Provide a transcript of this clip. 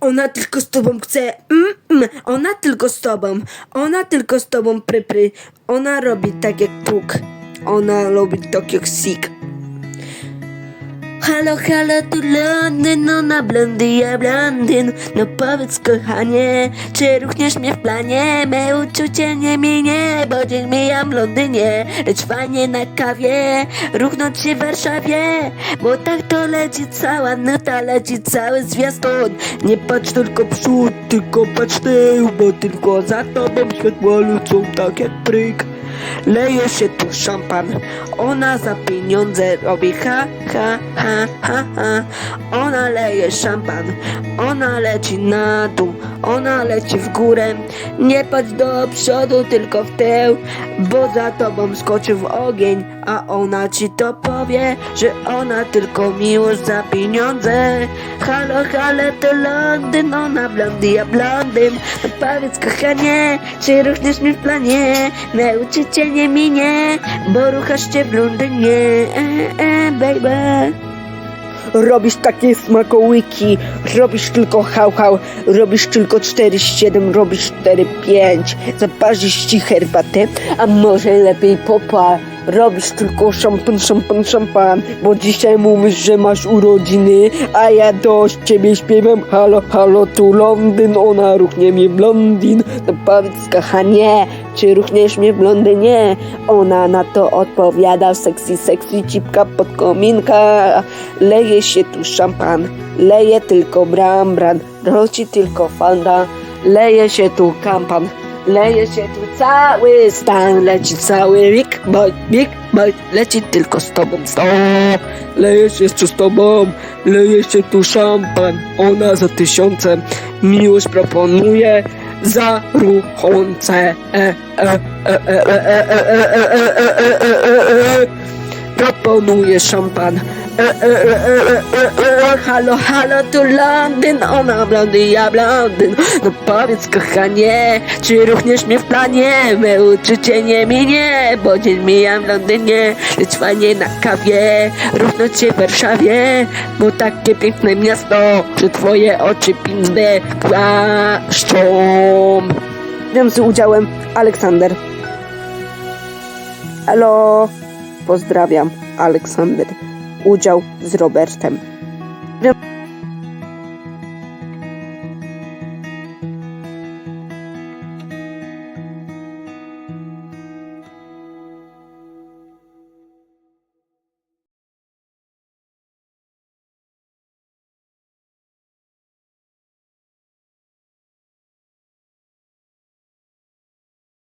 Ona tylko z tobą chce. Mm, mm. Ona tylko z tobą. Ona tylko z tobą pry, pry. Ona robi tak jak Puk. Ona robi tak jak Sik. Halo, halo, tu Londyn, ona blondy, ja blondyn. No powiedz kochanie, czy ruchniesz mnie w planie? Me uczucie nie minie, bo dzień mijam w Londynie Lecz fajnie na kawie, ruchnąć się w Warszawie. Bo tak to leci cała nuta, leci cały zwiastun. Nie patrz tylko przód, tylko patrz tył Bo tylko za tobą światło lecą tak jak pryk. Leje się tu szampan, ona za pieniądze robi ha, ha, ha, ha, ha. Ona leje szampan, ona leci na dół, ona leci w górę. Nie patrz do przodu, tylko w tył, bo za tobą skoczy w ogień, a ona ci to powie, że ona tylko miłość za pieniądze. Halo, halo, to Londyn, ona blondy, ja blondyn. No powiedz kochanie, czy ruchniesz mi w planie? Nauczy cię nie minie, bo ruchasz cię w Londynie, e, e, baby. Robisz takie smakołyki, robisz tylko hał hał, robisz tylko 4-7, robisz 4-5, zaparzysz ci herbatę, a może lepiej popa, robisz tylko szampan, szampan, szampan, bo dzisiaj mówisz, że masz urodziny, a ja do ciebie śpiewam halo, halo, tu Londyn, ona ruchnie mnie w Londyn, no kochanie, czy ruchniesz mnie w Londynie? Ona na to odpowiada, sexy, sexy, cipka pod kominka, leje się tu szampan, leje tylko bram, bran, roci tylko fanda, leje się tu kampan, leje się tu cały stan, leci cały Rick Boy, Big Boy, leci tylko z tobą, tobą, leje się tu z tobą, leje się tu szampan, ona za tysiące miłość proponuje, zaruchące. E, e, e, e, e, e, e, e, e, e, e, e, e, e. Proponuje szampan. E, e, e, Halo, halo, tu Londyn, ona blondy, ja blondyn. No powiedz kochanie, czy ruchniesz mnie w planie? Me uczucie nie minie, bo dzień mijam w Londynie, lecz fajnie na kawie, ruchnąć się w Warszawie, bo takie piękne miasto, że twoje oczy piękne płaszczą. Wiem z udziałem Aleksander. Halo, pozdrawiam, Aleksander. Udział z Robertem.